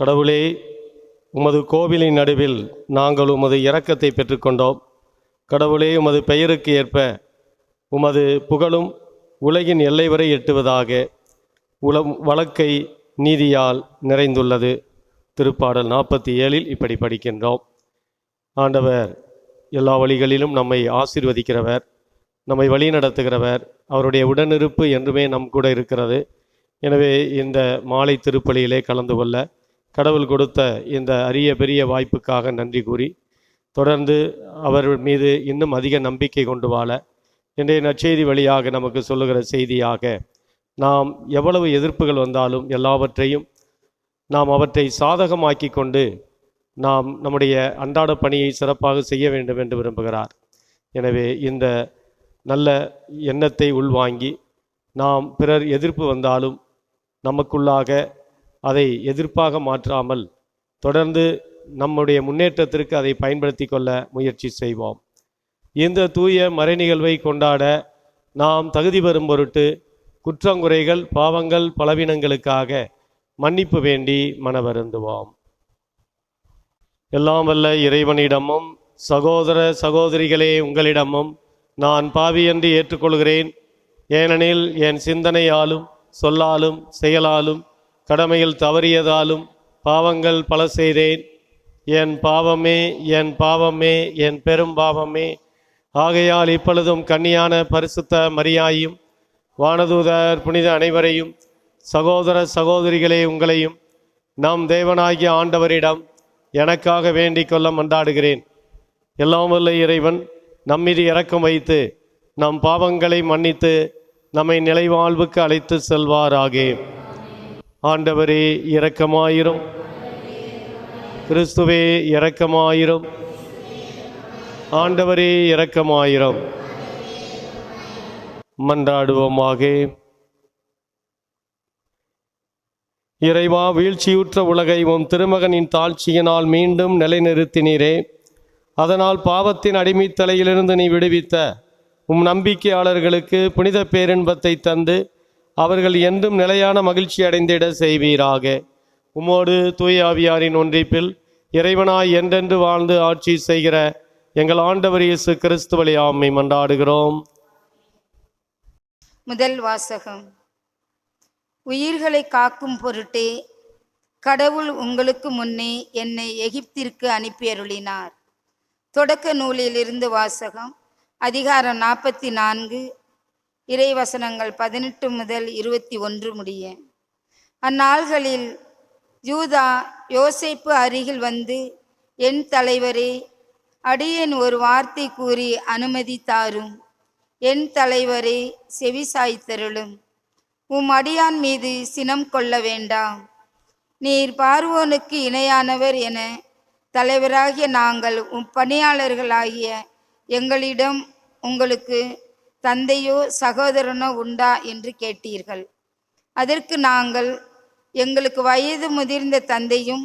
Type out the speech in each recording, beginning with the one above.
கடவுளே உமது கோவிலின் நடுவில் நாங்கள் உமது இரக்கத்தை பெற்றுக்கொண்டோம். கடவுளே உமது பெயருக்கு ஏற்ப உமது புகழும் உலகின் எல்லை வரை எட்டுவதாக உலம் வழக்கை நீதியால் நிறைந்துள்ளது. திருப்பாடல் நாற்பத்தி ஏழில் இப்படி படிக்கின்றோம். ஆண்டவர் எல்லா வழிகளிலும் நம்மை ஆசிர்வதிக்கிறவர் நம்மை வழிநடத்துகிறவர் அவருடைய உடனிருப்பு என்றுமே நம் கூட இருக்கிறது. எனவே இந்த மாலை திருப்பலியிலே கலந்து கொள்ள கடவுள் கொடுத்த இந்த அரிய பெரிய வாய்ப்புக்காக நன்றி கூறி தொடர்ந்து அவர் மீது இன்னும் அதிக நம்பிக்கை கொண்டு வாழ இன்றைய நற்செய்தி வழியாக நமக்கு சொல்லுகிற செய்தியாக நாம் எவ்வளவு எதிர்ப்புகள் வந்தாலும் எல்லாவற்றையும் நாம் அவற்றை சாதகமாக்கி கொண்டு நாம் நம்முடைய அன்றாட பணியை சிறப்பாக செய்ய வேண்டும் என்று விரும்புகிறார். எனவே இந்த நல்ல எண்ணத்தை உள்வாங்கி நாம் பிறர் எதிர்ப்பு வந்தாலும் நமக்குள்ளாக அதை எதிர்ப்பாக மாற்றாமல் தொடர்ந்து நம்முடைய முன்னேற்றத்திற்கு அதை பயன்படுத்தி கொள்ள முயற்சி செய்வோம். இந்த தூய மறைநிகழ்வை கொண்டாட நாம் தகுதி பெறும் பொருட்டு குற்றங்குறைகள் பாவங்கள் பலவீனங்களுக்காக மன்னிப்பு வேண்டி மனவருந்துவோம். எல்லாம் வல்ல இறைவனிடமும் சகோதர சகோதரிகளே உங்களிடமும் நான் பாவி என்று ஏற்றுக்கொள்கிறேன். ஏனெனில் என் சிந்தனையாலும் சொல்லாலும் செயலாலும் கடமையில் தவறியதாலும் பாவங்கள் பல செய்தேன். என் பாவமே என் பாவமே என் பெரும் பாவமே. ஆகையால் இப்பொழுதும் கன்னியான பரிசுத்த மரியாயும் வானதூதர் புனித அனைவரையும் சகோதர சகோதரிகளே உங்களையும் நம் தேவனாகிய ஆண்டவரிடம் எனக்காக வேண்டிக் கொள்ள மன்றாடுகிறேன். எல்லாம் வல்ல இறைவன் நம்மீது இறக்கம் வைத்து நம் பாவங்களை மன்னித்து நம்மை நிலைவாழ்வுக்கு அழைத்து செல்வாராகே. ஆண்டவரே இரக்கமாயிரும். கிறிஸ்துவே இரக்கமாயிரும். ஆண்டவரே இரக்கமாயிரும். மன்றாடுவோமாக. இறைவா வீழ்ச்சியுற்ற உலகை உம் திருமகனின் தாழ்ச்சியினால் மீண்டும் நிலைநிறுத்தினீரே. அதனால் பாவத்தின் அடிமைத்தலையிலிருந்து நீ விடுவித்த உம் நம்பிக்கையாளர்களுக்கு புனித பேரின்பத்தை தந்து அவர்கள் என்றும் நிலையான மகிழ்ச்சி அடைந்திட செய்வீராக. உமோடு தூய ஆவியாரின் ஒன்றிப்பில் இறைவனாய் என்றென்று வாழ்ந்து ஆட்சி செய்கிற எங்கள் ஆண்டவர் இயேசு கிறிஸ்துவலி ஆம்மை மன்றாடுகிறோம். முதல் வாசகம். உயிர்களை காக்கும் பொருட்டே கடவுள் உங்களுக்கு முன்னே என்னை எகிப்திற்கு அனுப்பியருளினார். தொடக்க நூலிலிருந்து வாசகம் அதிகாரம் நாற்பத்தி நான்கு இறைவசனங்கள் பதினெட்டு முதல் இருபத்தி ஒன்று முடிய. அந்நாள்களில் யூதா யோசைப்பு அருகில் வந்து என் தலைவரே அடியேன் ஒரு வார்த்தை கூறி அனுமதி தாரும் என் தலைவரே செவிசாய்த்தருளும் உம் அடியான் மீது சினம் கொள்ள வேண்டாம். நீர் பார்வோனுக்கு இணையானவர் என தலைவராகிய நாங்கள் உம் பணியாளர்களாகிய எங்களிடம் உங்களுக்கு தந்தையோ சகோதரனோ உண்டா என்று கேட்டீர்கள். அதற்கு நாங்கள் எங்களுக்கு வயது முதிர்ந்த தந்தையும்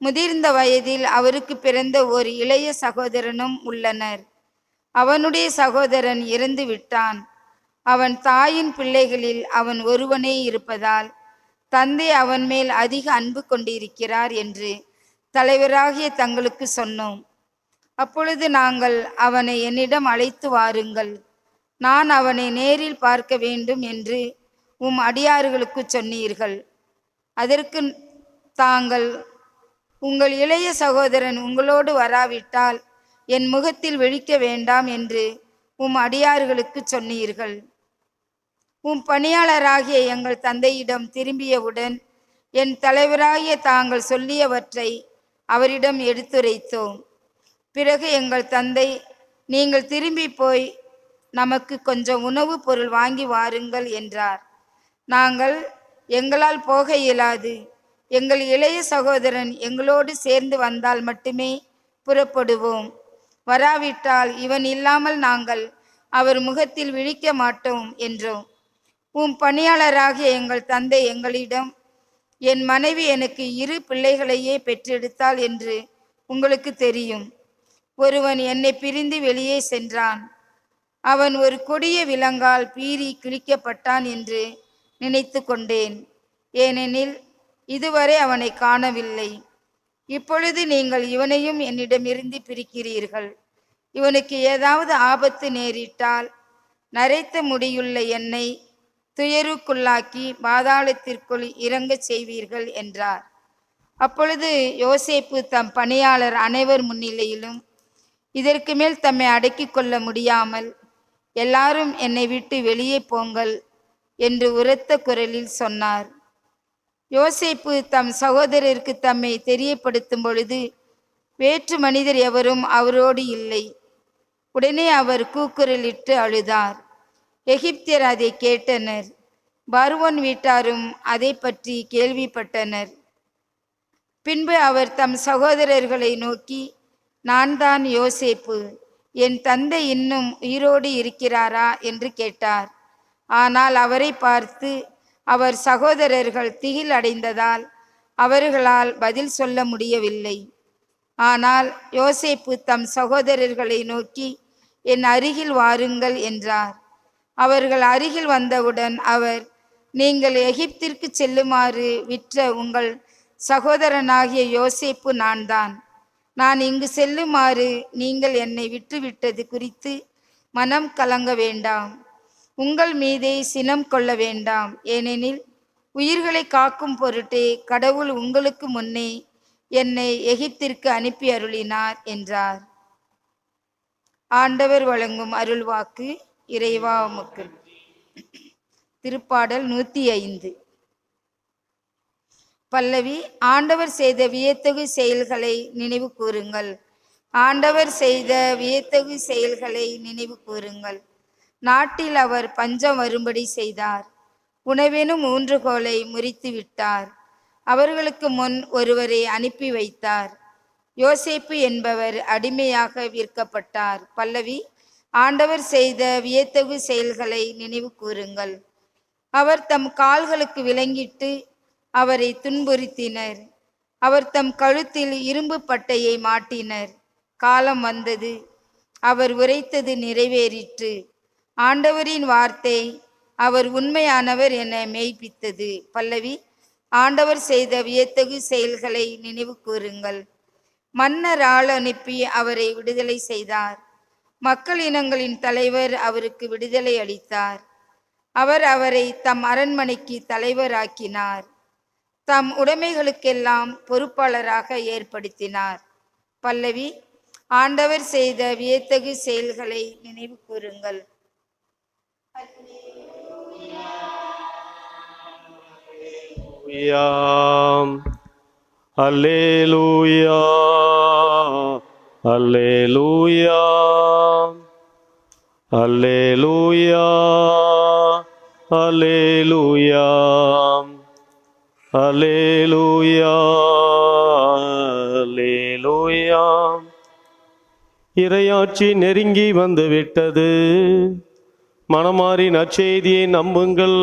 முதிர்ந்த வயதில் அவருக்கு பிறந்த ஒரு இளைய சகோதரனும் உள்ளனர். அவனுடைய சகோதரன் இறந்து விட்டான். அவன் தாயின் பிள்ளைகளில் அவன் ஒருவனே இருப்பதால் தந்தை அவன் மேல் அதிக அன்பு கொண்டிருக்கிறார் என்று தலைவராகிய தங்களுக்கு சொன்னோம். அப்பொழுது நாங்கள் அவனை என்னிடம் அழைத்து வாருங்கள். நான் அவனை நேரில் பார்க்க வேண்டும் என்று உம் அடியார்களுக்கு சொன்னீர்கள். அதற்கு தாங்கள் உங்கள் இளைய சகோதரன் உங்களோடு வராவிட்டால் என் முகத்தில் விழிக்க வேண்டாம் என்று உம் அடியார்களுக்கு சொன்னீர்கள். உம் பணியாளராகிய எங்கள் தந்தையிடம் திரும்பியவுடன் என் தலைவராகிய தாங்கள் சொல்லியவற்றை அவரிடம் எடுத்துரைத்தோம். பிறகு எங்கள் தந்தை நீங்கள் திரும்பி போய் நமக்கு கொஞ்சம் உணவுப் பொருள் வாங்கி வாருங்கள் என்றார். நாங்கள் எங்களால் போக இயலாது. எங்கள் இளைய சகோதரன் எங்களோடு சேர்ந்து வந்தால் மட்டுமே புறப்படுவோம். வராவிட்டால் இவன் இல்லாமல் நாங்கள் அவர் முகத்தில் விழிக்க மாட்டோம் என்றோம். உம் பணியாளராகிய எங்கள் தந்தை எங்களிடம் என் மனைவி எனக்கு இரு பிள்ளைகளையே பெற்றெடுத்தாள் என்று உங்களுக்கு தெரியும். ஒருவன் என்னை பிரிந்து வெளியே சென்றான். அவன் ஒரு கொடிய விலங்கால் பீறி கிழிக்கப்பட்டான் என்று நினைத்து கொண்டேன். ஏனெனில் இதுவரை அவனை காணவில்லை. இப்பொழுது நீங்கள் இவனையும் என்னிடமிருந்து பிரிக்கிறீர்கள். இவனுக்கு ஏதாவது ஆபத்து நேரிட்டால் நரைத்த முடியுள்ள என்னை துயருக்குள்ளாக்கி பாதாளத்திற்குள் இறங்கச் செய்வீர்கள் என்றார். அப்பொழுது யோசேப்பு தம் பணியாளர் அனைவர் முன்னிலையிலும் இதற்கு மேல் தம்மை அடக்கிக் கொள்ள முடியாமல் எல்லாரும் என்னை விட்டு வெளியே போங்கள் என்று உரத்த குரலில் சொன்னார். யோசிப்பு தம் சகோதரருக்கு தம்மை தெரியப்படுத்தும் பொழுது வேற்று மனிதர் எவரும் அவரோடு இல்லை. உடனே அவர் கூக்குரலிட்டு அழுதார். எகிப்தியர் அதை கேட்டனர். பார்வோன் வீட்டாரும் அதை பற்றி கேள்விப்பட்டனர். பின்பு அவர் தம் சகோதரர்களை நோக்கி நான் தான் யோசேப்பு. என் தந்தை இன்னும் உயிரோடு இருக்கிறாரா? என்று கேட்டார். ஆனால் அவரை பார்த்து அவர் சகோதரர்கள் திகில் அடைந்ததால் அவர்களால் பதில் சொல்ல முடியவில்லை. ஆனால் யோசேப்பு தம் சகோதரர்களை நோக்கி என் அருகில் வாருங்கள் என்றார். அவர்கள் அருகில் வந்தவுடன் அவர் நீங்கள் எகிப்திற்கு செல்லுமாறு விற்ற உங்கள் சகோதரனாகிய யோசேப்பு நான்தான். நான் இங்கு செல்லுமாறு நீங்கள் என்னை விட்டுவிட்டது குறித்து மனம் கலங்க வேண்டாம். உங்கள் மீதே சினம் கொள்ள வேண்டாம். ஏனெனில் உயிர்களை காக்கும் பொருட்டே கடவுள் உங்களுக்கு முன்னே என்னை எகிப்திற்கு அனுப்பி அருளினார் என்றார். ஆண்டவர் வழங்கும் அருள்வாக்கு இறைவா உமக்கு. திருப்பாடல் நூற்றி ஐந்து. பல்லவி ஆண்டவர் செய்த வியத்தகு செயல்களை நினைவு கூறுங்கள். ஆண்டவர் செய்த வியத்தகு செயல்களை நினைவு கூறுங்கள். நாட்டில் அவர் பஞ்சம் வரும்படி செய்தார். உணவெனும் ஊன்றுகோலை முறித்து விட்டார். அவர்களுக்கு முன் ஒருவரை அனுப்பி வைத்தார். யோசேப்பு என்பவர் அடிமையாக விற்கப்பட்டார். பல்லவி ஆண்டவர் செய்த வியத்தகு செயல்களை நினைவு கூறுங்கள். அவர் தம் கால்களுக்கு விலங்கிட்டு அவரை துன்புறுத்தினர். அவர் தம் கழுத்தில் இரும்பு பட்டையை மாட்டினர். காலம் வந்தது. அவர் உரைத்தது நிறைவேறிற்று. ஆண்டவரின் வார்த்தை அவர் உண்மையானவர் என மெய்ப்பித்தது. பல்லவி ஆண்டவர் செய்த வியத்தகு செயல்களை நினைவு கூறுங்கள். மன்னர் ஆள் அனுப்பி அவரை விடுதலை செய்தார். மக்கள் இனங்களின் தலைவர் அவருக்கு விடுதலை அளித்தார். அவர் அவரை தம் அரண்மனைக்கு தலைவராக்கினார். தம் உடைமைகளுக்கெல்லாம் பொறுப்பாளராக ஏற்படுத்தினார். பல்லவி ஆண்டவர் செய்த வியத்தகு செயல்களை நினைவு கூறுங்கள். அல்லேலூயா அல்லேலூயா அல்லேலூயா அல்லேலூயா அலேலூயா அல்லேலூயா இரையாட்சி நெருங்கி வந்து விட்டது. மனமாறி நற்செய்தியை நம்புங்கள்.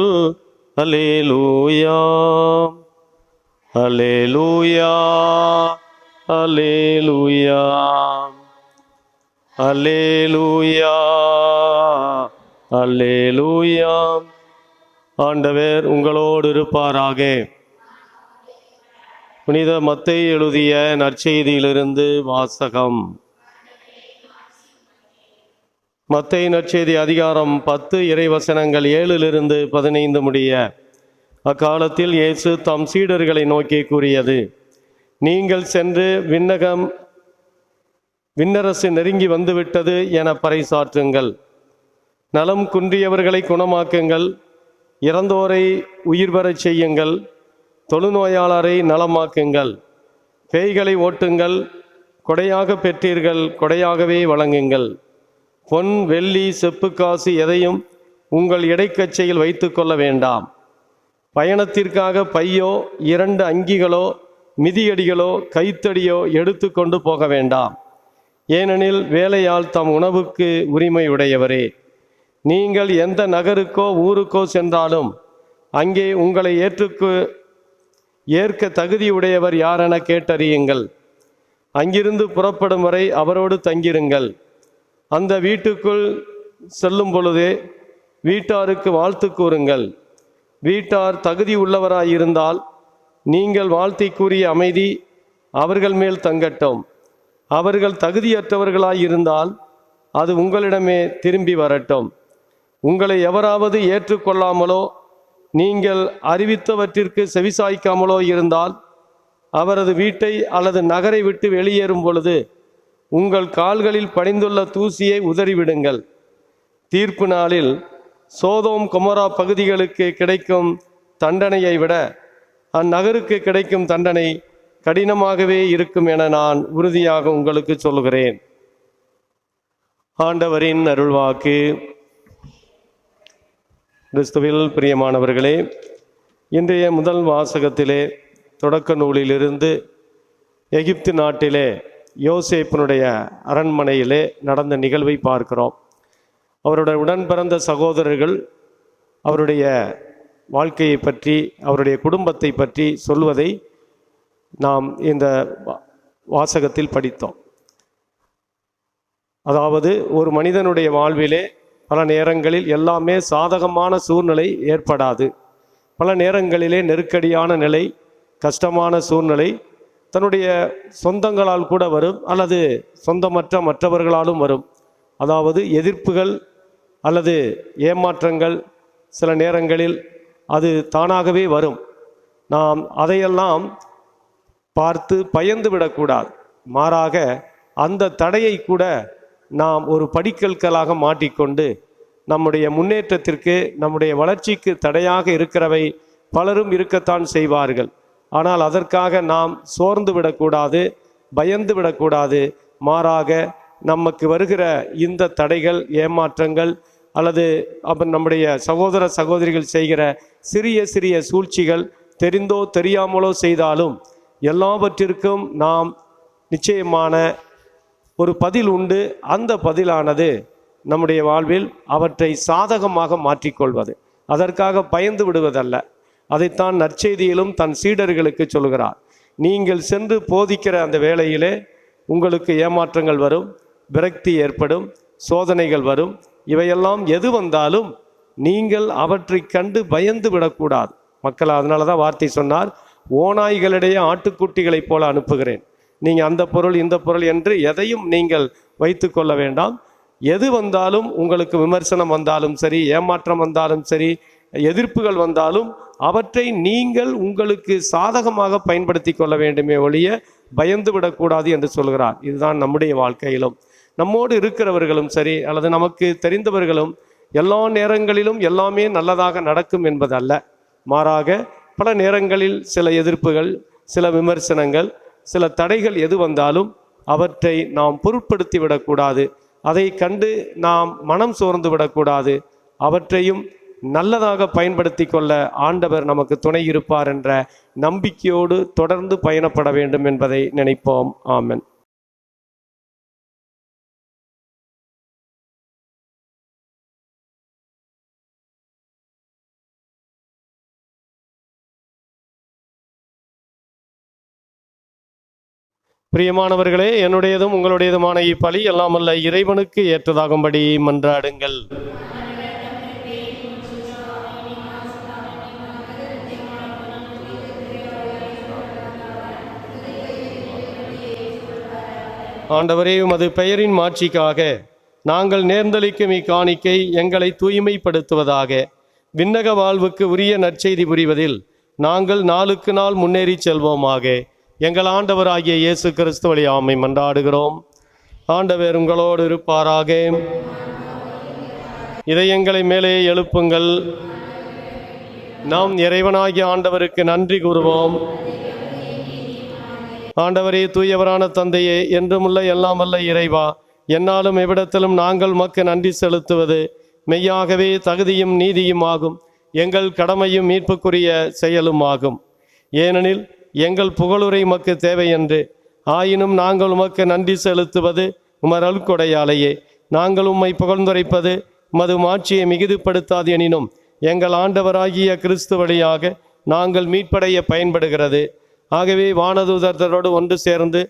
அலேலூயா அலேலூயா அலேலூயா அலேலூயா அல்லேலூயா ஆண்டவர் உங்களோடு இருப்பாராக. புனித மத்தை எழுதிய நற்செய்தியிலிருந்து வாசகம். மத்தை நற்செய்தி அதிகாரம் பத்து இறைவசனங்கள் ஏழிலிருந்து பதினைந்து முடிய அக்காலத்தில் இயேசு தம் சீடர்களை நோக்கி கூறியது நீங்கள் சென்று விண்ணகம் விண்ணரசு நெருங்கி வந்துவிட்டது என பறைசாற்றுங்கள். நலம் குன்றியவர்களை குணமாக்குங்கள். இறந்தோரை உயிர் பெறச் செய்யுங்கள். தொழுநோயாளரை நலமாக்குங்கள். பேய்களை ஓட்டுங்கள். கொடையாக பெற்றீர்கள். கொடையாகவே வழங்குங்கள். பொன் வெள்ளி செப்பு காசு எதையும் உங்கள் இடைக்கச்சையில் வைத்து கொள்ள வேண்டாம். பயணத்திற்காக பையோ இரண்டு அங்கிகளோ மிதியடிகளோ கைத்தடியோ எடுத்து கொண்டு போக வேண்டாம். ஏனெனில் வேலையால் தம் உணவுக்கு உரிமை உடையவரே. நீங்கள் எந்த நகருக்கோ ஊருக்கோ சென்றாலும் அங்கே உங்களை ஏற்றுக்கு ஏற்க தகுதியுடையவர் யாரென கேட்டறியுங்கள். அங்கிருந்து புறப்படும் வரை அவரோடு தங்கிருங்கள் அந்த வீட்டுக்குள் செல்லும் பொழுதே வீட்டாருக்கு வாழ்த்து கூறுங்கள். வீட்டார் தகுதி உள்ளவராயிருந்தால் நீங்கள் வாழ்த்தி கூறிய அமைதி அவர்கள் மேல் தங்கட்டும். அவர்கள் தகுதியற்றவர்களாயிருந்தால் அது உங்களிடமே திரும்பி வரட்டும். உங்களை எவராவது ஏற்றுக்கொள்ளாமலோ நீங்கள் அறிவித்தவற்றிற்கு செவிசாய்க்காமலோ இருந்தால் அவரது வீட்டை அல்லது நகரை விட்டு வெளியேறும் பொழுது உங்கள் கால்களில் படிந்துள்ள தூசியை உதறிவிடுங்கள். தீர்ப்பு நாளில் சோதோம் கொமரா பகுதிகளுக்கு கிடைக்கும் தண்டனையை விட அந்நகருக்கு கிடைக்கும் தண்டனை கடினமாகவே இருக்கும் என நான் உறுதியாக உங்களுக்கு சொல்கிறேன் ஆண்டவரின் அருள்வாக்கு. கிறிஸ்துவில் பிரியமானவர்களே இன்றைய முதல் வாசகத்திலே தொடக்க நூலிலிருந்து எகிப்து நாட்டிலே யோசேப்பினுடைய அரண்மனையிலே நடந்த நிகழ்வை பார்க்கிறோம். அவருடைய உடன் பிறந்த சகோதரர்கள் அவருடைய வாழ்க்கையை பற்றி அவருடைய குடும்பத்தை பற்றி சொல்வதை நாம் இந்த வாசகத்தில் படித்தோம். அதாவது ஒரு மனிதனுடைய வாழ்விலே பல நேரங்களில் எல்லாமே சாதகமான சூழ்நிலை ஏற்படாது. பல நேரங்களிலே நெருக்கடியான நிலை கஷ்டமான சூழ்நிலை தன்னுடைய சொந்தங்களால் கூட வரும் அல்லது சொந்தமற்ற மற்றவர்களாலும் வரும். அதாவது எதிர்ப்புகள் அல்லது ஏமாற்றங்கள் சில நேரங்களில் அது தானாகவே வரும். நாம் அதையெல்லாம் பார்த்து பயந்து விடக்கூடாது மாறாக அந்த தடையை கூட நாம் ஒரு படிக்கற்களாக மாட்டிக்கொண்டு நம்முடைய முன்னேற்றத்திற்கு நம்முடைய வளர்ச்சிக்கு தடையாக இருக்கிறவை பலரும் இருக்கத்தான் செய்வார்கள். ஆனால் அதற்காக நாம் சோர்ந்து விடக்கூடாது பயந்து விடக்கூடாது. மாறாக நமக்கு வருகிற இந்த தடைகள் ஏமாற்றங்கள் அல்லது அப்ப நம்முடைய சகோதர சகோதரிகள் செய்கிற சிறிய சிறிய சூழ்ச்சிகள் தெரிந்தோ தெரியாமலோ செய்தாலும் எல்லாவற்றிற்கும் நாம் நிச்சயமான ஒரு பதில் உண்டு. அந்த பதிலானது நம்முடைய வாழ்வில் அவற்றை சாதகமாக மாற்றிக்கொள்வது. அதற்காக பயந்து விடுவதல்ல. அதைத்தான் நற்செய்தியிலும் தன் சீடர்களுக்கு சொல்கிறார். நீங்கள் சென்று போதிக்கிற அந்த வேளையிலே உங்களுக்கு ஏமாற்றங்கள் வரும் விரக்தி ஏற்படும் சோதனைகள் வரும். இவையெல்லாம் எது வந்தாலும் நீங்கள் அவற்றை கண்டு பயந்து விடக்கூடாது. மக்கள் அதனால தான் வார்த்தை சொன்னார் ஓநாய்களிடையே ஆட்டுக்குட்டிகளைப் போல அனுப்புகிறேன். நீங்கள் அந்த பொருள் இந்த பொருள் என்று எதையும் நீங்கள் வைத்து கொள்ள வேண்டாம். எது வந்தாலும் உங்களுக்கு விமர்சனம் வந்தாலும் சரி ஏமாற்றம் வந்தாலும் சரி எதிர்ப்புகள் வந்தாலும் அவற்றை நீங்கள் உங்களுக்கு சாதகமாக பயன்படுத்தி கொள்ள வேண்டுமே ஒழிய பயந்து விடக்கூடாது என்று சொல்கிறார். இதுதான் நம்முடைய வாழ்க்கையிலும். நம்மோடு இருக்கிறவர்களும் சரி அல்லது நமக்கு தெரிந்தவர்களும் எல்லா நேரங்களிலும் எல்லாமே நல்லதாக நடக்கும் என்பதல்ல. மாறாக பல நேரங்களில் சில எதிர்ப்புகள் சில விமர்சனங்கள் சில தடைகள் எது வந்தாலும் அவற்றை நாம் பொருட்படுத்தி விடக்கூடாது அதை கண்டு நாம் மனம் சோர்ந்து விடக்கூடாது. அவற்றையும் நல்லதாக பயன்படுத்தி கொள்ள ஆண்டவர் நமக்கு துணை இருப்பார் என்ற நம்பிக்கையோடு தொடர்ந்து பயணப்பட வேண்டும் என்பதை நினைப்போம். ஆமன். பிரியமானவர்களே என்னுடையதும் உங்களுடையதுமான இப்பலி எல்லாமல்ல இறைவனுக்கு ஏற்றதாகும்படி மன்றாடுங்கள். ஆண்டவரே உமது பெயரின் மாட்சிக்காக நாங்கள் நேர்ந்தளிக்கும் இக்காணிக்கை எங்களை தூய்மைப்படுத்துவதாக விண்ணக வாழ்வுக்கு உரிய நற்செய்தி புரிவதில் நாங்கள் நாளுக்கு நாள் முன்னேறி செல்வோமாக. எங்கள் ஆண்டவராகிய இயேசு கிறிஸ்து வழி ஆமை மன்றாடுகிறோம். ஆண்டவர் உங்களோடு இருப்பாராக. இதயங்களை மேலே எழுப்புங்கள். நாம் இறைவனாகிய ஆண்டவருக்கு நன்றி கூறுவோம். ஆண்டவரே தூயவரான தந்தையே என்றுமுள்ள எல்லாம் வல்ல இறைவா என்னாலும் எவ்விடத்திலும் நாங்கள் மக்கு நன்றி செலுத்துவது மெய்யாகவே தகுதியும் நீதியும் ஆகும். எங்கள் கடமையும் மீட்புக்குரிய செயலும் ஆகும் ஏனெனில் எங்கள் புகழுரை மக்கு தேவை என்று. ஆயினும் நாங்கள் உமக்கு நன்றி செலுத்துவது உமர் அல்கொடையாலேயே நாங்கள் உம்மை புகழ்ந்துரைப்பது மது மாட்சியை மிகுதிப்படுத்தாது எனினும் எங்கள் ஆண்டவராகிய கிறிஸ்து வழியாக நாங்கள் மீட்படைய பயன்படுகிறது. ஆகவே வானதூதர்களோடு ஒன்று சேர்ந்து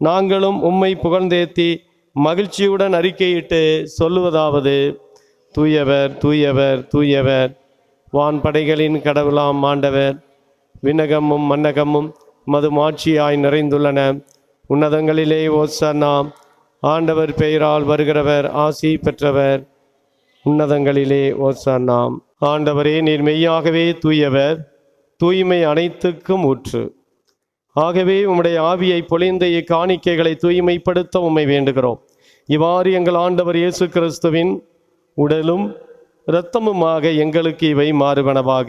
நாங்களும் உம்மை புகழ்ந்தேத்தி மகிழ்ச்சியுடன் அறிக்கையிட்டு சொல்லுவதாவது தூயவர் தூயவர் தூயவர். வான்படைகளின் கடவுளாம் ஆண்டவர். விண்ணகமும் மன்னகமும் மது மாட்சியாய் நிறைந்துள்ளன. உன்னதங்களிலே ஓசன்னாம் ஆண்டவர் பெயரால் வருகிறவர் ஆசி பெற்றவர். உன்னதங்களிலே ஓசன்னாம் ஆண்டவரே நீர் மெய்யாகவே தூயவர். தூய்மை அனைத்துக்கும் ஊற்று. ஆகவே உம்முடைய ஆவியை பொழிந்த இக்காணிக்கைகளை தூய்மைப்படுத்த உம்மை வேண்டுகிறோம். இவ்வாறு எங்கள் ஆண்டவர் இயேசு கிறிஸ்துவின் உடலும் இரத்தமுமாக எங்களுக்கு இவை மாறுவனவாக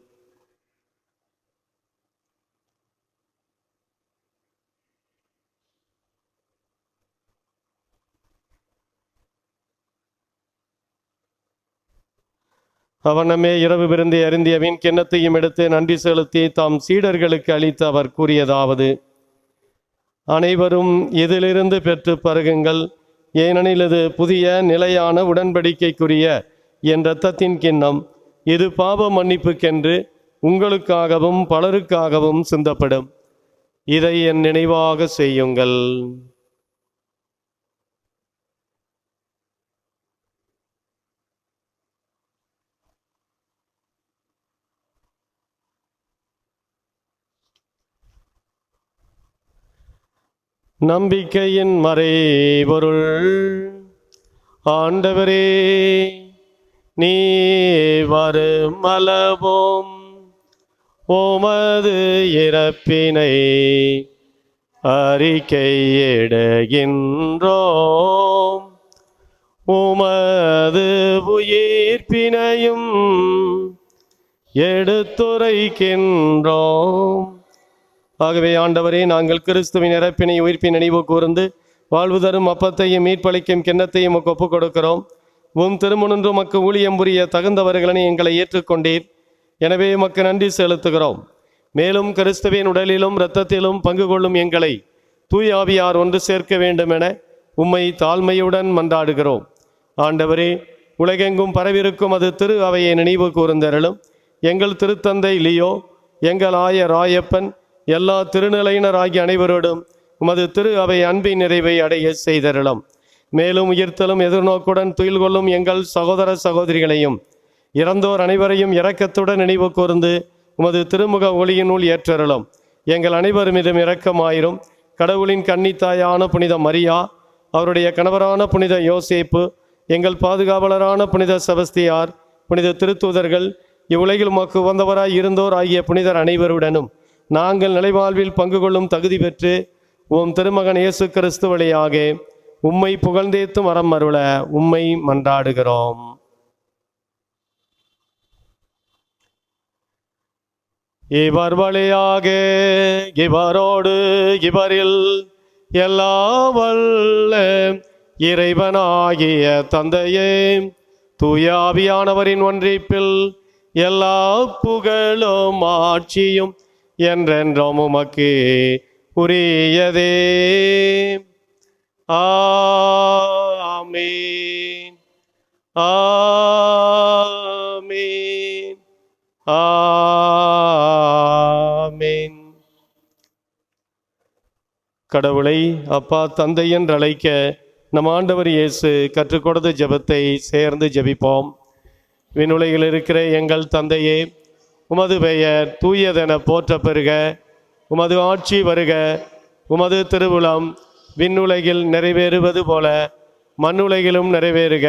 அவனமே இரவு விருந்தி அருந்திய வீண் கிண்ணத்தையும் எடுத்து நன்றி செலுத்தி தாம் சீடர்களுக்கு அளித்து அவர் கூறியதாவது அனைவரும் இதிலிருந்து பெற்று பருகுங்கள் ஏனெனில் இது புதிய நிலையான உடன்படிக்கைக்குரிய என் இரத்தத்தின் கிண்ணம். இது பாவ மன்னிப்புக்கென்று உங்களுக்காகவும் பலருக்காகவும் சிந்தப்படும். இதை என் நினைவாக செய்யுங்கள். நம்பிக்கையின் மறைபொருள் ஆண்டவரே நீ வருமளவும் உமது இறப்பினை அறிக்கையிடுகின்றோம். உமது உயிர்ப்பினையும் எடுத்துரைக்கின்றோம். ஆகவே ஆண்டவரே நாங்கள் கிறிஸ்துவின் இறப்பினை உயிர்ப்பின் நினைவு கூர்ந்து வாழ்வு தரும் அப்பத்தையும் மீட்பளிக்கும் கிண்ணத்தையும் உமக்கு ஒப்புக் கொடுக்கிறோம் உம் திருமுனன்று மக்கு ஊழியம் புரிய தகுந்தவர்களனை எங்களை ஏற்றுக்கொண்டீர். எனவே உமக்கு நன்றி செலுத்துகிறோம். மேலும் கிறிஸ்துவின் உடலிலும் இரத்தத்திலும் பங்கு கொள்ளும் எங்களை தூய் ஆவியார் ஒன்று சேர்க்க வேண்டும் என உம்மை தாழ்மையுடன் மன்றாடுகிறோம். ஆண்டவரே உலகெங்கும் பரவிருக்கும் அது திரு அவையை நினைவு கூர்ந்தருளும். எங்கள் திருத்தந்தை லியோ எங்கள் ஆய ராயப்பன் எல்லா திருநிலையினர் ஆகிய அனைவரோடும் உமது திரு அவை அன்பின் நிறைவை அடைய செய்தருளும். மேலும் உயிர்த்தலும் எதிர்நோக்குடன் துயில் கொள்ளும் எங்கள் சகோதர சகோதரிகளையும் இறந்தோர் அனைவரையும் இரக்கத்துடன் நினைவு கூர்ந்து உமது திருமுக ஒளியினுள் ஏற்றருளும். எங்கள் அனைவர் மீதும் இரக்கமாயிரும். கடவுளின் கன்னித்தாயான புனித மரியா அவருடைய கணவரான புனித யோசேப்பு எங்கள் பாதுகாவலரான புனித செபஸ்தியார் புனித திருத்தூதர்கள் இவ்வுலகில் உமக்கு வந்தவராய் இருந்தோர் ஆகிய புனிதர் அனைவருடனும் நாங்கள் நிலைவாழ்வில் பங்கு கொள்ளும் தகுதி பெற்று உம் திருமகன் இயேசு கிறிஸ்து வழியாக உம்மை புகழ்ந்தேத்தும் வரம் அருள உம்மை மன்றாடுகிறோம். இவர் வழியாக இவரோடு இவரில் எல்லா வல்ல இறைவனாகிய தந்தையே தூயாவியானவரின் ஒன்றிப்பில் எல்லா புகழும் ஆட்சியும் என்றென்றும் உமக்கு உரியதே. ஆமீன். ஆமீன். ஆமீன். கடவுளை அப்பா தந்தை என்று அழைக்க நம் ஆண்டவர் இயேசு கற்றுக்கொடுத்த ஜெபத்தை சேர்ந்து ஜெபிப்போம். விண்ணுலகில் இருக்கிற எங்கள் தந்தையே உமது பெயர் தூயதென போற்ற பெறுக உமது ஆட்சி வருக. உமது திருவுளம் விண்ணுலகில் நிறைவேறுவது போல மண்ணுலகிலும் நிறைவேறுக.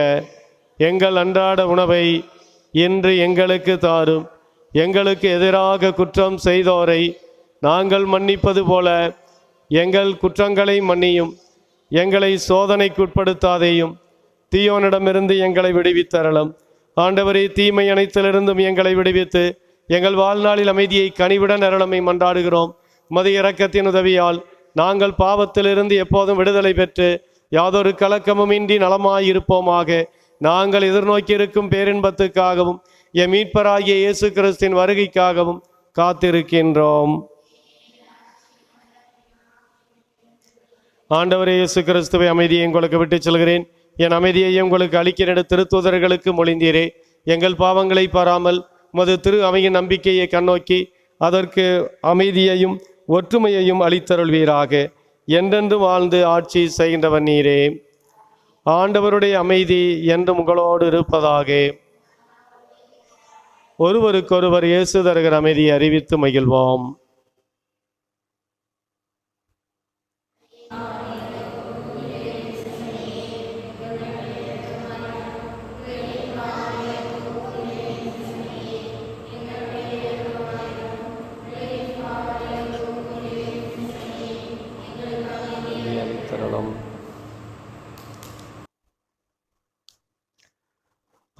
எங்கள் அன்றாட உணவை இன்று எங்களுக்கு தாரும். எங்களுக்கு எதிராக குற்றம் செய்தோரை நாங்கள் மன்னிப்பது போல எங்கள் குற்றங்களை மன்னியும். எங்களை சோதனைக்குட்படுத்தாதேயும். தீயோனிடமிருந்து எங்களை விடுவித்தரலும். ஆண்டவரே தீமை அனைத்திலிருந்தும் எங்களை விடுவித்து எங்கள் வாழ்நாளில் அமைதியை கனிவுடன் அருளமை மன்றாடுகிறோம். மது இறக்கத்தின் உதவியால் நாங்கள் பாவத்திலிருந்து எப்போதும் விடுதலை பெற்று யாதொரு கலக்கமும் இன்றி நலமாயிருப்போமாக. நாங்கள் எதிர்நோக்கி இருக்கும் பேரின்பத்துக்காகவும் என் மீட்பராகிய இயேசு கிறிஸ்தின் வருகைக்காகவும் காத்திருக்கின்றோம். ஆண்டவர் இயேசு கிறிஸ்துவை அமைதியை உங்களுக்கு விட்டுச் செல்கிறேன். என் அமைதியை உங்களுக்கு அளிக்கிற திருத்துதர்களுக்கு மொழிந்தீரே எங்கள் பாவங்களை பாராமல் உமது திரு அவையின் நம்பிக்கையை கண்ணோக்கி அதற்கு அமைதியையும் ஒற்றுமையையும் அளித்தருள்வீராக. என்றென்று வாழ்ந்து ஆட்சி செய்கின்றவர் நீரே. ஆண்டவருடைய அமைதி என்றும் உங்களோடு இருப்பதாக. ஒருவருக்கொருவர் இயேசு தருகிற அமைதியை அறிவித்து மகிழ்வோம்.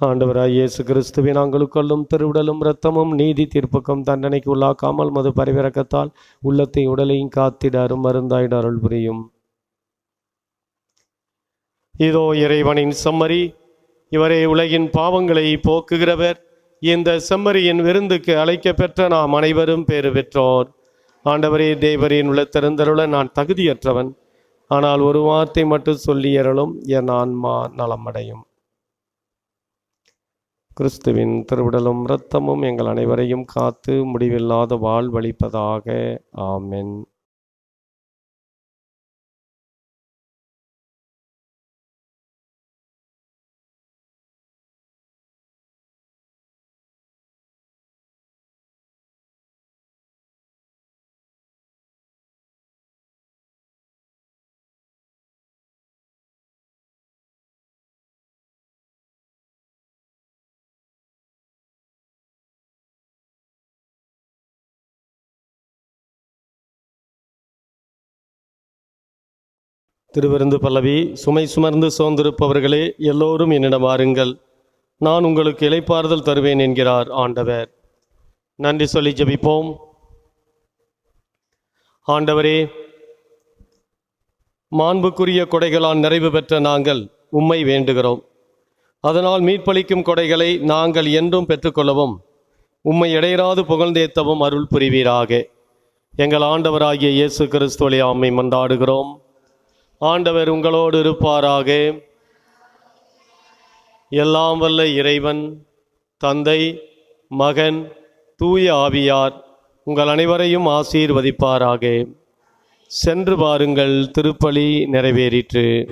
ஆண்டவராய் இயேசு கிறிஸ்துவி நாங்களுக்கள்ளும் திருவுடலும் இரத்தமும் நீதி தீர்ப்புக்கும் தண்டனைக்கு உள்ளாக்காமல் மது பரிவிறக்கத்தால் உள்ளத்தை உடலையும் காத்திடாரும் மருந்தாயிட அருள் புரியும். இதோ இறைவனின் செம்மறி இவரே உலகின் பாவங்களை போக்குகிறவர். இந்த செம்மறியின் விருந்துக்கு அழைக்க பெற்ற நாம் அனைவரும் பேறு பெற்றோர். ஆண்டவரே தேவரின் உள்ள நான் தகுதியற்றவன். ஆனால் ஒரு வார்த்தை மட்டும் சொல்லியறலும் என் ஆன்மா நலமடையும். கிறிஸ்துவின் திருவிடலும் இரத்தமும் எங்கள் அனைவரையும் காத்து முடிவில்லாத வாழ்வளிப்பதாக. ஆமென். திருவிருந்து பல்லவி சுமை சுமர்ந்து சோர்ந்திருப்பவர்களே எல்லோரும் என்னிடம் வாருங்கள். நான் உங்களுக்கு இலைப்பாறுதல் தருவேன் என்கிறார் ஆண்டவர். நன்றி சொல்லி ஜெபிப்போம். ஆண்டவரே மாண்புக்குரிய கொடைகளால் நிறைவு பெற்ற நாங்கள் உம்மை வேண்டுகிறோம். அதனால் மீட்பளிக்கும் கொடைகளை நாங்கள் என்றும் பெற்றுக்கொள்ளவும் உம்மை இடையராது புகழ்ந்தேத்தவும் அருள் புரிவீராக. எங்கள் ஆண்டவராகிய இயேசு கிறிஸ்துவலை ஆம்மை மன்றாடுகிறோம். ஆண்டவர் உங்களோடு இருப்பாராக. எல்லாம் வல்ல இறைவன் தந்தை மகன் தூய ஆவியார் உங்கள் அனைவரையும் ஆசீர்வதிப்பாராக. சென்று பாருங்கள் திருப்பலி நிறைவேறிற்று.